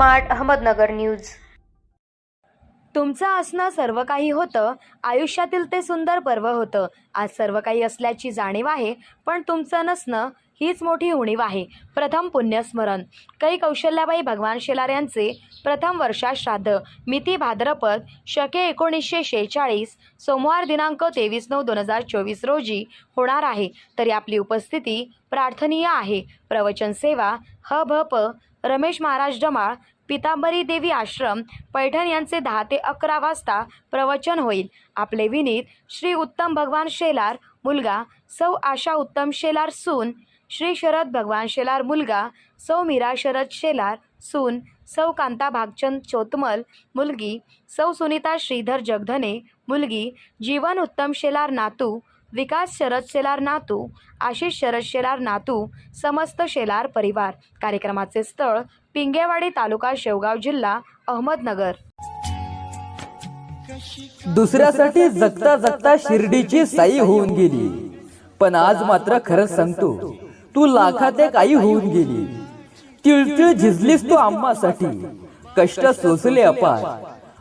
Smart Ahmednagar news. तुमचं असणं सर्व काही होतं. आयुष्यातील ते सुंदर पर्व होतं. आज सर्व काही असल्याची जाणीव आहे पण तुमचं नसणं हीच मोठी उणीव आहे. प्रथम पुण्यस्मरण. कै कौशल्याबाई भगवान शेलार यांचे प्रथम वर्षात श्राद्ध मिती भाद्रपद शके एकोणीसशे शेहेचाळीस सोमवार दिनांक तेवीस नऊ दोन हजार चोवीस रोजी होणार आहे. तरी आपली उपस्थिती प्रार्थनीय आहे. प्रवचन सेवा ह भ प रमेश महाराज डमाळ पितांबरी देवी आश्रम पैठण यांचे दहा ते अकरा वाजता प्रवचन होईल. आपले विनीत श्री उत्तम भगवान शेलार मुलगा सौ आशा उत्तम शेलार सून श्री शरद भगवान शेलार मुलगा सौ मीरा शरद शेलार सून सौ कांता भागचंद चोतमल मुलगी सौ सुनीता श्रीधर जगधने मुलगी जीवन उत्तम शेलार नातू विकास शरद शेलार नातू आशिष शरद शेलार नातू समस्त शेलार परिवार. कार्यक्रमाचे स्थळ पिंगेवाडी तालुका शेवगाव जिल्हा अहमदनगर. दुसऱ्यासाठी जगता जगता शिर्डीची साई होऊन गेली. पण आज मात्र खरं सांगतो तू लाखात एक आई होऊन गेली. तिळतिळ झिजलीस तू आम्हासाठी कष्ट सोसले अपार.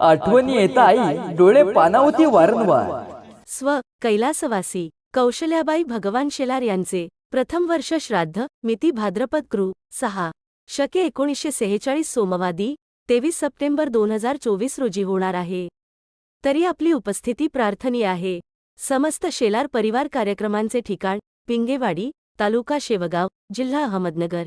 आठवणी येता आई डोळे पानावती वारंवार. स्व कैलासवासी कौशल्याबाई भगवान शेलार यांचे प्रथम वर्ष श्राद्ध मिती भाद्रपद कृ सहा. शके एकोणीसशे सेहेचाळीस सोमवादी तेवीस सप्टेंबर दोन हजार चोवीस रोजी होणार आहे. तरी आपली उपस्थिती प्रार्थनीय आहे. समस्त शेलार परिवार कार्यक्रमांचे ठिकाण पिंगेवाडी तालुका शेवगाव जिल्हा अहमदनगर.